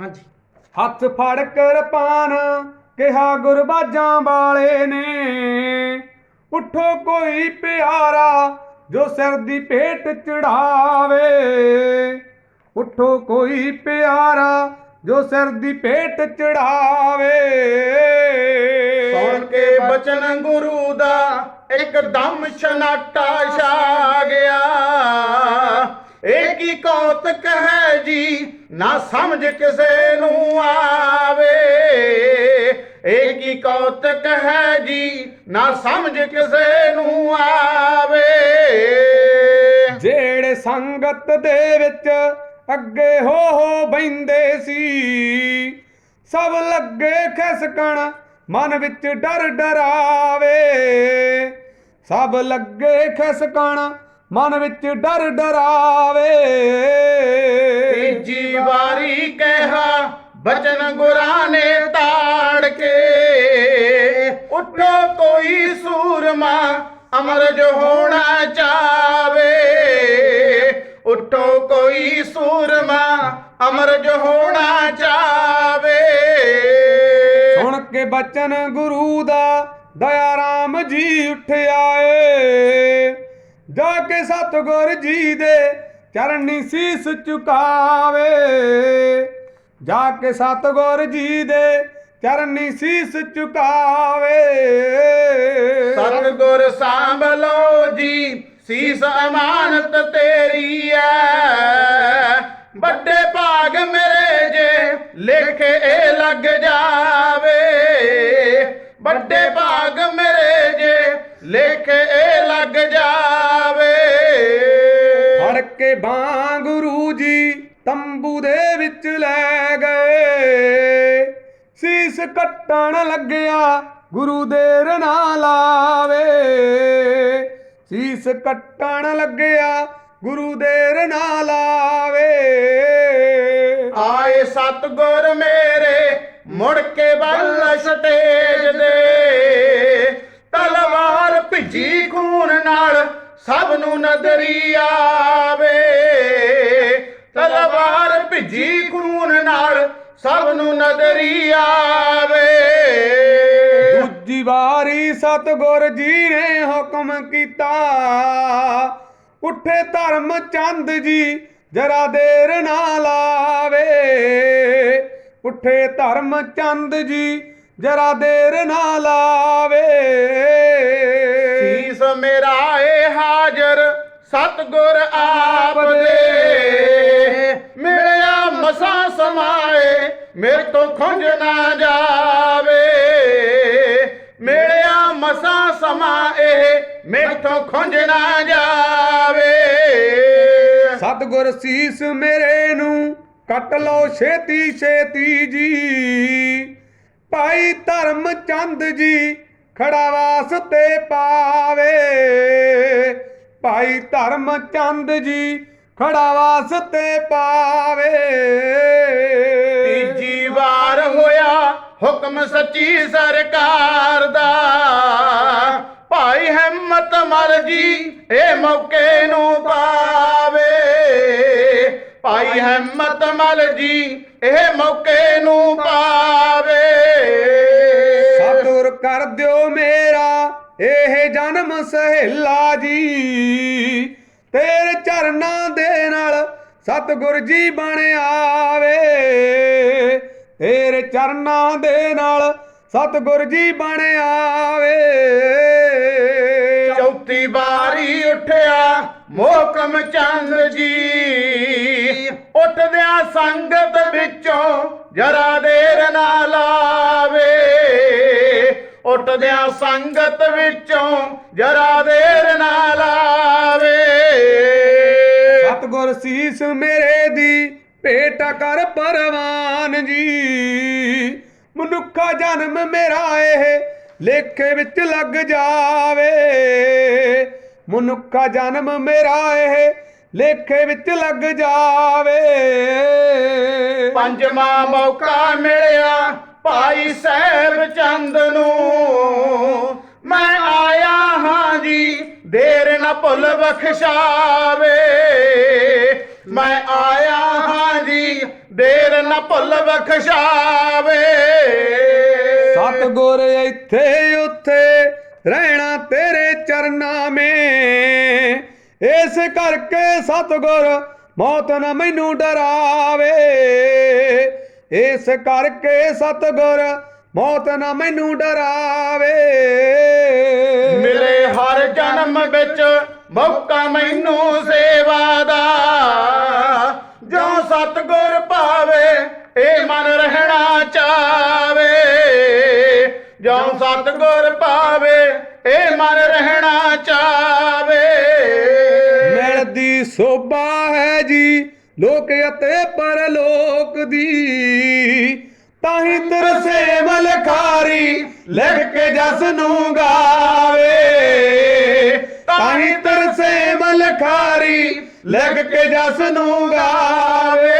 ਹਾਂਜੀ। ਹੱਥ ਫੜ ਕਿਰਪਾਨ ਕਿਹਾ ਗੁਰਬਾਜਾਂ ਵਾਲੇ ਨੇ। ਉਠੋ ਕੋਈ ਪਿਆਰਾ ਜੋ ਸਿਰ ਦੀ ਭੇਟ ਚੜਾਵੇ। ਉਠੋ ਕੋਈ ਪਿਆਰਾ ਜੋ ਸਿਰ ਦੀ ਭੇਟ ਚੜਾਵੇ। ਸੁਣ ਕੇ ਬਚਨ ਗੁਰੂ ਦਾ ਇੱਕਦਮ ਛਨਾਟਾ ਛਾ ਗਿਆ। ਇਹ ਕੀ ਕੌਤਕ ਹੈ ਜੀ ਨਾ ਸਮਝ ਕਿਸੇ ਨੂੰ ਆਵੇ। ਇਹ ਕੀ ਕੌਤਕ ਹੈ ਜੀ? ਨਾ ਸਮਝ ਕਿਸੇ ਨੂੰ ਆਵੇ। ਜਿਹੜੇ ਸੰਗਤ ਦੇ ਵਿੱਚ ਅੱਗੇ ਹੋ ਹੋ ਬੈੰਦੇ ਸੀ, ਸਭ ਲੱਗੇ ਖਿਸਕਣ, ਮਨ ਵਿੱਚ ਡਰ ਡਰਾਵੇ। ਸਭ ਲੱਗੇ ਖਿਸਕਣ, ਮਨ ਵਿੱਚ ਡਰ ਡਰਾਵੇ। ਤੀਜੀ ਵਾਰੀ ਕਿਹਾ ਬਚਨ ਗੁਰਾਂ ਨੇ ਤਾੜ ਕੇ। ਉੱਠੋ ਕੋਈ ਸੂਰਮਾ, ਅਮਰ ਜੋ ਹੋਣਾ ਚਾਵੇ। ਉੱਠੋ ਕੋਈ ਸੂਰਮਾ, ਅਮਰ ਜੋ ਹੋਣਾ ਚਾਵੇ। ਸੁਣ ਕੇ ਬਚਨ ਗੁਰੂ ਦਾ ਦਇਆ ਰਾਮ ਜੀ ਉੱਠਿਆ ਏ ਜਾ ਕੇ ਸਤਗੁਰ ਜੀ ਦੇ ਚਰਨੀ ਸੀਸ ਝੁਕਾਵੇ। ਜਾ ਕੇ ਸਤਗੁਰ ਜੀ ਦੇ ਚਰਨੀ ਸੀਸ ਝੁਕਾਵੇ। ਸਤਿਗੁਰ ਸਾਂਭ ਲਓ ਜੀ, ਸੀਸ ਅਮਾਨਤ ਤੇਰੀ ਐ। ਵੱਡੇ ਭਾਗ ਮੇਰੇ ਜੇ ਲਿਖੇ ਇਹ ਲੱਗ ਜਾਵੇ। ਵੱਡੇ ਭਾਗ ਮੇਰੇ ਜੇ ਲਿਖੇ ਇਹ ਲੱਗ ਜਾਵੇ ਕੇ ਬਾਂ ਗੁਰੂ ਜੀ ਤੰਬੂ ਦੇ ਵਿੱਚ ਲੈ ਗਏ। ਸੀਸ ਕੱਟਣ ਲੱਗਿਆ ਗੁਰੂ ਦੇਰ ਨਾ ਲਾਵੇ। ਸੀਸ ਕੱਟਣ ਲੱਗਿਆ ਗੁਰੂ ਦੇਰ ਨਾ ਲਾਵੇ। ਆਏ ਸਤਗੁਰ ਮੇਰੇ ਮੁੜ ਕੇ ਵੱਲ ਸਟੇਜ ਦੇ। ਤਲਵਾਰ ਭਿੱਜੀ ਖੂਨ ਨਾਲ ਸਭ ਨੂੰ ਨਜ਼ਰੀ ਆਵੇ। ਭਿੱਜੀ ਖੂਨ ਨਾਲ ਸਭ ਨੂੰ ਨਜ਼ਰੀ ਆਵੇ। ਦੂਜੀ ਵਾਰੀ ਸਤਗੁਰ ਜੀ ਨੇ ਹੁਕਮ ਕੀਤਾ ਉੱਠੇ ਧਰਮ ਚੰਦ ਜੀ ਜਰਾ ਦੇਰ ਨਾ ਲਾਵੇ। ਉੱਠੇ ਧਰਮ ਚੰਦ ਜੀ ਜਰਾ ਦੇਰ ਨਾ ਲਾਵੇ। ਸੀਸ ਮੇਰਾ ਏ ਹਾਜ਼ਰ ਸਤਗੁਰ ਆਪ ਦੇ। ਮਸਾ ਸਮਾਏ, ਮੇਰੇ ਤੋਂ ਖੁੰਝ ਨਾ ਜਾਵੇ। ਮਿਲਿਆ ਮਸਾ ਸਮਾ ਮੇਰੇ ਤੋਂ ਖੁੰਝ ਨਾ ਜਾਵੇ। ਸਤਗੁਰ ਸੀਸ ਮੇਰੇ ਨੂੰ ਕੱਟ ਲਓ ਛੇਤੀ ਛੇਤੀ ਜੀ। ਭਾਈ ਧਰਮ ਚੰਦ ਜੀ ਖੜਾ ਵਾਸਤੇ ਪਾਵੇ। ਭਾਈ ਧਰਮ ਚੰਦ ਜੀ ਖੜਾ ਵਾਸਤੇ ਪਾਵੇ। ਤੀਜੀ ਵਾਰ ਹੋਇਆ ਹੁਕਮ ਸੱਚੀ ਸਰਕਾਰ ਦਾ। ਭਾਈ ਹਿੰਮਤ ਮਲ ਜੀ ਇਹ ਮੌਕੇ ਨੂੰ ਪਾਵੇ। ਭਾਈ ਹਿੰਮਤ ਮਲ ਜੀ ਇਹ ਮੌਕੇ ਨੂੰ ਪਾਵੇ। ਸਤਿਗੁਰ ਕਰ ਦਿਓ ਮੇਰਾ ਇਹ ਜਨਮ ਸਹੇਲਾ ਜੀ। ਤੇਰੇ ਚਰਨਾਂ ਦੇ ਨਾਲ ਸਤਿਗੁਰ ਜੀ ਬਣ ਆਵੇ। ਤੇਰੇ ਚਰਨਾਂ ਦੇ ਨਾਲ ਸਤਿਗੁਰ ਜੀ ਬਣ ਆਵੇ। ਚੌਥੀ ਵਾਰੀ ਉੱਠਿਆ ਮੋਕਮ ਚੰਦ ਜੀ। ਉੱਠਦਿਆਂ ਸੰਗਤ ਵਿੱਚੋਂ ਜਰਾ ਦੇਰ ਨਾ ਲਾਵੇ ਉੱਠਦਿਆਂ ਸੰਗਤ ਵਿੱਚੋਂ ਜਰਾ ਦੇਰ ਨਾ ਲਾਵੇ ਸਤਗੁਰ ਸੀਸ ਮੇਰੇ ਦੀ ਭੇਟ ਕਰ ਪਰਵਾਨ ਜੀ। ਮਨੁੱਖਾ ਜਨਮ ਮੇਰਾ ਇਹ ਲੇਖੇ ਵਿੱਚ ਲੱਗ ਜਾਵੇ। ਮਨੁੱਖਾ ਜਨਮ ਮੇਰਾ ਇਹ ਲੇਖੇ ਵਿੱਚ ਲੱਗ ਜਾਵੇ। ਪੰਜਵਾਂ ਮੌਕਾ ਮਿਲਿਆ। ਭਾਈ ਸਾਹਿਬ ਚੰਦ ਨੂੰ ਮੈਂ ਆਇਆ ਹਾਂ ਜੀ, ਦੇਰ ਨਾ ਭੁੱਲ ਬਖਸ਼ਾਵੇ। ਮੈਂ ਆਇਆ ਹਾਂ ਜੀ, ਦੇਰ ਨਾ ਭੁੱਲ ਬਖਸ਼ਾਵੇ। ਸਤਗੁਰ ਇੱਥੇ ਉੱਥੇ ਰਹਿਣਾ ਤੇਰੇ ਚਰਨਾਂ ਮੇ। ਇਸ ਕਰਕੇ ਸਤਗੁਰ ਮੌਤ ਨਾ ਮੈਨੂੰ ਡਰਾਵੇ। ਇਸ ਕਰਕੇ ਸਤਗੁਰ ਮੌਤ ਨਾ ਮੈਨੂੰ ਡਰਾਵੇ। ਮਿਲੇ ਹਰ ਜਨਮ ਵਿੱਚ ਮੌਕਾ ਮੈਨੂੰ ਸੇਵਾ ਦਾ। ਜੋ ਸਤਗੁਰ ਭਾਵੇ ਇਹ ਮਨ ਰਹਿਣਾ ਚਾਵੇ। ਜੋ ਸਤਗੁਰ ਭਾਵੇ ਇਹ ਮਨ ਰਹਿਣਾ ਚਾਵੇ। ਮਿਲਦੀ ਸੋਭਾ ਹੈ ਜੀ। ਲੋਕ ਅਤੇ ਪਰਲੋਕ ਦੀ ਤਾਹੀਂ ਤਰਸੇ ਮਲਖਾਰੀ ਲਿਖ ਕੇ ਜਸ ਨੂੰ ਗਾਵੇ। ਤਾਹੀਂ ਤਰਸੇ ਮਲਖਾਰੀ ਲਿਖ ਕੇ ਜਸ ਨੂੰ ਗਾਵੇ।